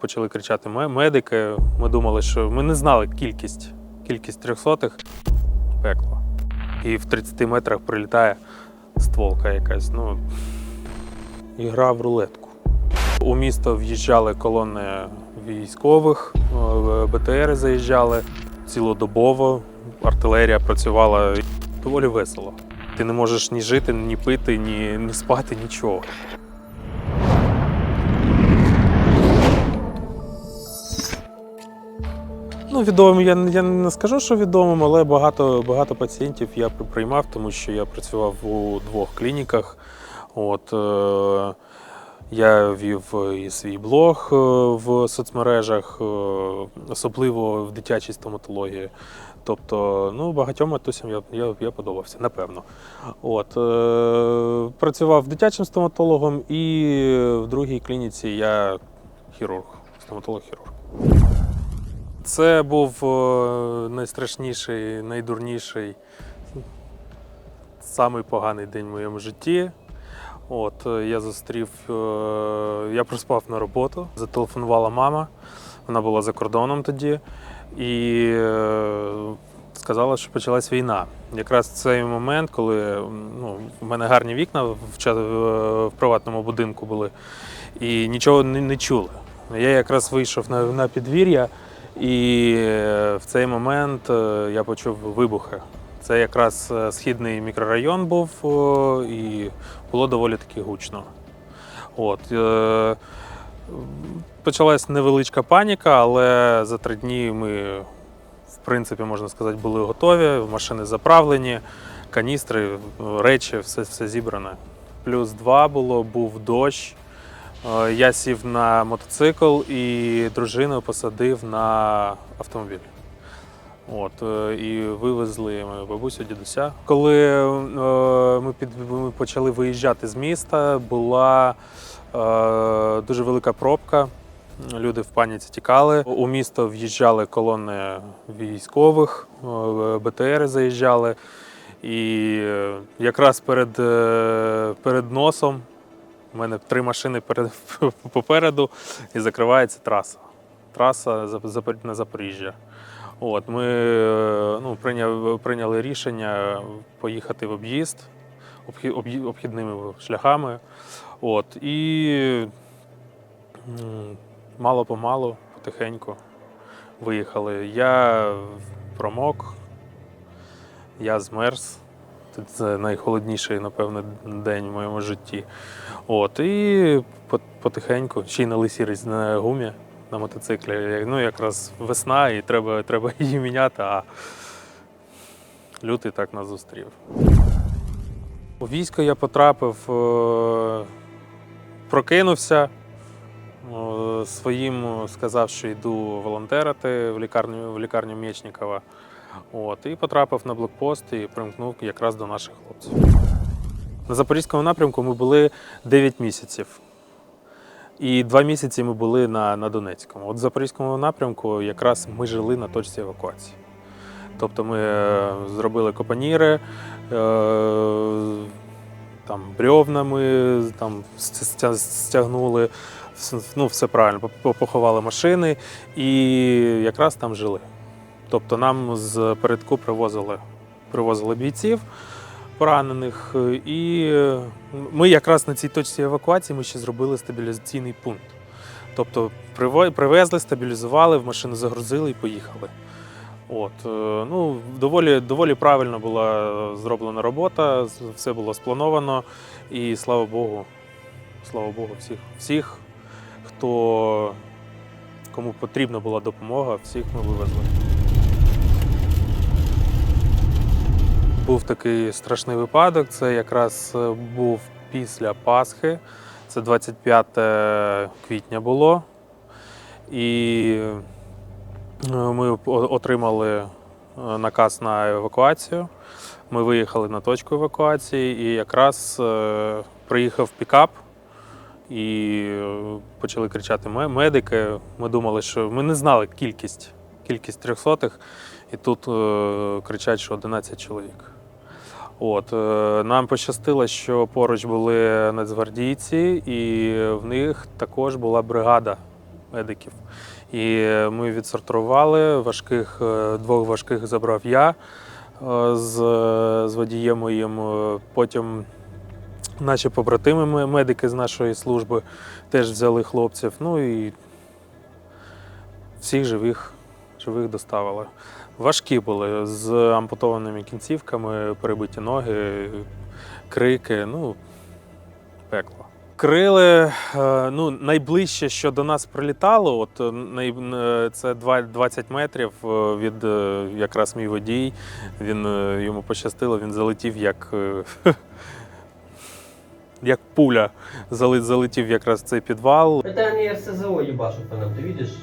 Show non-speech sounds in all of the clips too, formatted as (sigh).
почали кричати медики. Ми думали, що ми не знали кількість, кількість трьохсотих. Пекло. І в 30 метрах прилітає стволка якась. Ну, і гра в рулетку. У місто в'їжджали колони військових, е, БТРи заїжджали цілодобово, артилерія працювала доволі весело. Ти не можеш ні жити, ні пити, ні, ні спати, нічого. Ну, відомим я, я не скажу, що відомим, але багато, багато пацієнтів я приймав, тому що я працював у двох клініках. От, е, я вів і свій блог е, в соцмережах, е, особливо в дитячій стоматології. Тобто, ну, багатьом матусям я, я, я подобався, напевно. От, е, працював дитячим стоматологом і в другій клініці я хірург, стоматолог-хірург. Це був е, найстрашніший, найдурніший, самий поганий день в моєму житті. От, е, я зустрів, е, я проспав на роботу, зателефонувала мама, вона була за кордоном тоді, і сказала, що почалась війна. Якраз цей момент, коли ну, в мене гарні вікна в, в приватному будинку були, і нічого не, не чули. Я якраз вийшов на, на підвір'я, і е, в цей момент е, я почув вибухи. Це якраз е, східний мікрорайон був, і було доволі таки гучно. От, почалась невеличка паніка, але за три дні ми, в принципі, можна сказати, були готові, машини заправлені, каністри, речі, все, все зібране. Плюс два було, був дощ. Е, Я сів на мотоцикл і дружину посадив на автомобіль. От, е, і вивезли мою бабусю, дідуся. Коли е, ми, під, ми почали виїжджати з міста, була е, дуже велика пробка. Люди в паніці тікали. У місто в'їжджали колони військових, БТРи заїжджали. І якраз перед, перед носом у мене три машини перед, (laughs) попереду і закривається траса. Траса на Запоріжжя. От, ми е, ну, прийняв, прийняли рішення поїхати в об'їзд обхідними шляхами. От, і мало-помалу, потихеньку виїхали. Я промок, я змерз. Це найхолодніший, напевно, день в моєму житті. От, і потихеньку, ще й на лисій на гумі на мотоциклі. Ну, якраз весна, і треба, (laughs) треба її міняти, а лютий так нас зустрів. У військо я потрапив, е, прокинувся. е, Своїм сказав, що йду волонтерити в лікарню, в лікарню Мєчнікова. От, і потрапив на блокпост і примкнув якраз до наших хлопців. На Запорізькому напрямку ми були 9 місяців. І два місяці ми були на, на Донецькому. От в Запорізькому напрямку якраз ми жили на точці евакуації. Тобто ми е, зробили копаніри, е, там брьовнами там, стягнули, ну, все правильно, поховали машини і якраз там жили. Тобто нам з передку привозили, привозили бійців поранених, е, і е, ми якраз на цій точці евакуації ми ще зробили стабілізаційний пункт. Тобто привезли, стабілізували, в машину загрузили і поїхали. От, е, ну, доволі, доволі правильно була зроблена робота, все було сплановано, і слава Богу, слава Богу, всіх, всіх хто кому потрібна була допомога, всіх ми вивезли. Був такий страшний випадок. Це якраз е, був після Пасхи. Це 25 квітня було. І е, ми отримали е, наказ на евакуацію. Ми виїхали на точку евакуації, і якраз е, приїхав пікап, і е, почали кричати медики. Ми думали, що ми не знали кількість, кількість трьохсотих, і тут е, кричать, що 11 чоловік. От, е, нам пощастило, що поруч були нацгвардійці, і в них також була бригада медиків. І ми відсортували важких, е, двох важких забрав я е, з, з водієм моїм. Потім наші побратими медики з нашої служби теж взяли хлопців. Ну і всіх живих, живих доставили. Важкі були з ампутованими кінцівками, перебиті ноги, крики, ну, пекло. Крили, е, ну, найближче, що до нас прилітало, от е, е, це 20 метрів від якраз мій водій. Він йому пощастило, він залетів як, (laughs) як пуля. Залетів якраз цей підвал. Это они РСЗО ебашут по нам, ты видишь?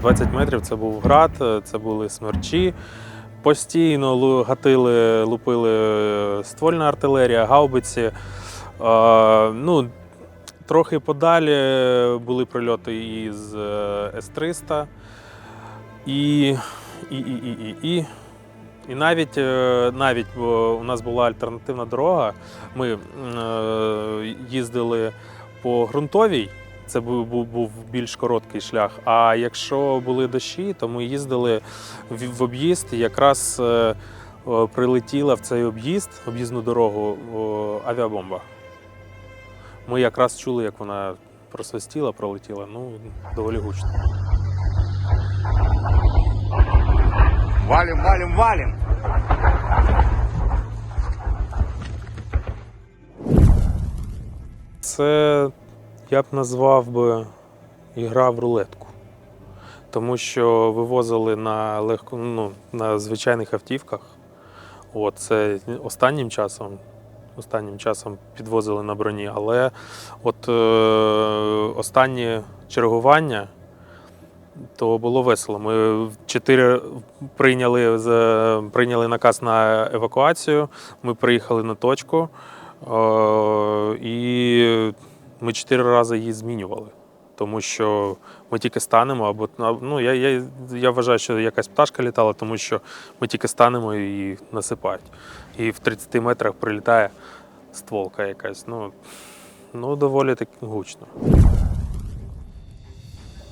20 метрів це був град, е, це були смерчі. Постійно гатили, лупили е, ствольна артилерія, гаубиці. Е, ну, трохи подалі були прильоти із е, С-300. І, і, і, і, і, і. І навіть, навіть у нас була альтернативна дорога. Ми їздили по ґрунтовій, це був, був, був більш короткий шлях. А якщо були дощі, то ми їздили в, в об'їзд. І якраз е, прилетіла в цей об'їзд, об'їзну дорогу, авіабомба. Ми якраз чули, як вона просвистіла, пролетіла. Ну, доволі гучно. Валим, валим, валим! Це я б назвав би ігра в рулетку. Тому що вивозили на легко, ну, на звичайних автівках. От, це останнім часом, останнім часом підвозили на броні, але от е, останнє чергування то було весело. Ми чотири прийняли, прийняли наказ на евакуацію. Ми приїхали на точку. Е, І ми чотири рази її змінювали. Тому що ми тільки станемо, або ну, я, я, я вважаю, що якась пташка літала, тому що ми тільки станемо і насипають. І в 30 метрах прилітає стволка якась. Ну, ну доволі так гучно.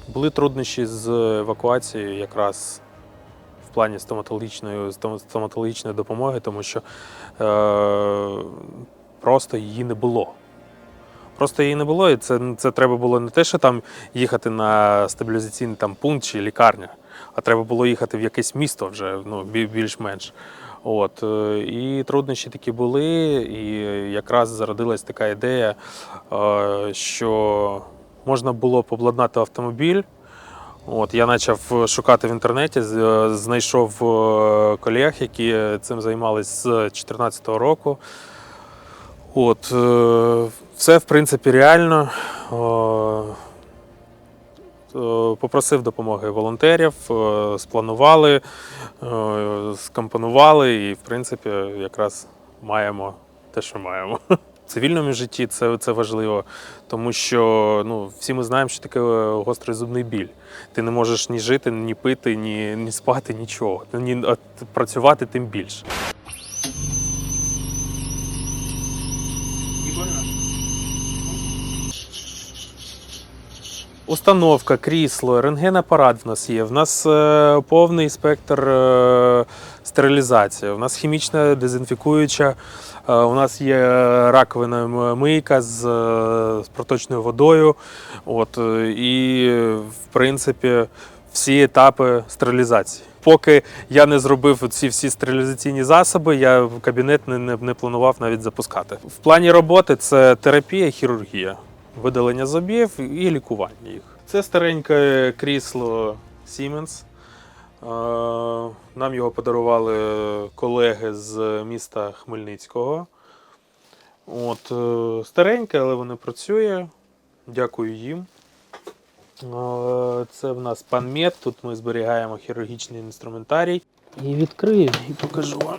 Були труднощі з евакуацією якраз в плані стоматологічної, стоматологічної допомоги, тому що е, просто її не було. Просто її не було, і це, це треба було не те, що там їхати на стабілізаційний там, пункт чи лікарня, а треба було їхати в якесь місто вже ну, більш-менш. От, е, і труднощі такі були, і якраз зародилась така ідея, е, що можна було б обладнати автомобіль. От, я почав шукати в інтернеті, е, знайшов колег, які цим займалися з 2014 року. От, е, все, в принципі, реально. Е, Попросив допомоги волонтерів, е, спланували, скомпонували і, в принципі, якраз маємо те, що маємо. В цивільному житті це, це важливо, тому що ну, всі ми знаємо, що таке гострий зубний біль. Ти не можеш ні жити, ні пити, ні, ні спати, нічого. Ні, працювати тим більше. Установка, крісло, рентгенапарат в нас є. В нас е, повний спектр е, стерилізації. У нас хімічна дезінфікуюча. Е, у нас є раковина мийка з, е, з проточною водою. От, е, і, в принципі, всі етапи стерилізації. Поки я не зробив ці всі стерилізаційні засоби, я в кабінет не, не, не планував навіть запускати. В плані роботи це терапія, хірургія, видалення зубів і лікування їх. Це стареньке крісло Siemens. Е, Нам його подарували колеги з міста Хмельницького. От, е, стареньке, але воно працює. Дякую їм. Е, Це в нас панмет. Тут ми зберігаємо хірургічний інструментарій. І відкрию і покажу вам.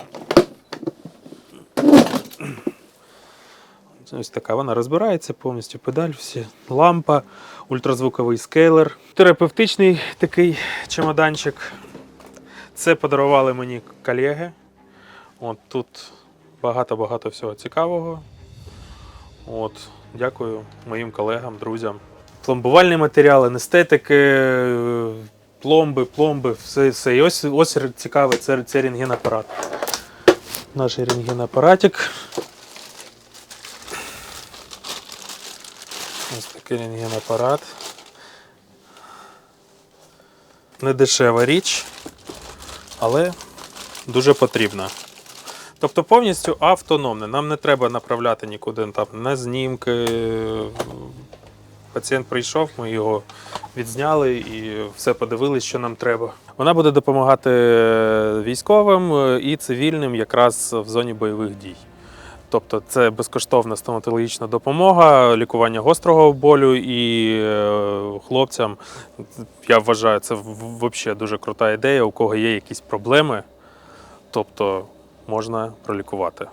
Ось така вона розбирається повністю педаль, всі лампа, ультразвуковий скейлер. Терапевтичний такий чемоданчик. Це подарували мені колеги. От тут багато-багато всього цікавого. От, дякую моїм колегам, друзям. Пломбувальні матеріали, анестетики, е, пломби, пломби, все, все. І ось, ось цікавий це, це рентгенапарат. Наш рентгенапаратик. Ось такий рентгенапарат. Не дешева річ, але дуже потрібна. Тобто повністю автономне. Нам не треба направляти нікуди там на знімки. Пацієнт прийшов, ми його відзняли і все подивились, що нам треба. Вона буде допомагати військовим і цивільним якраз в зоні бойових дій. Тобто це безкоштовна стоматологічна допомога, лікування гострого болю і е, хлопцям. Я вважаю, це взагалі дуже крута ідея, у кого є якісь проблеми, тобто можна пролікувати.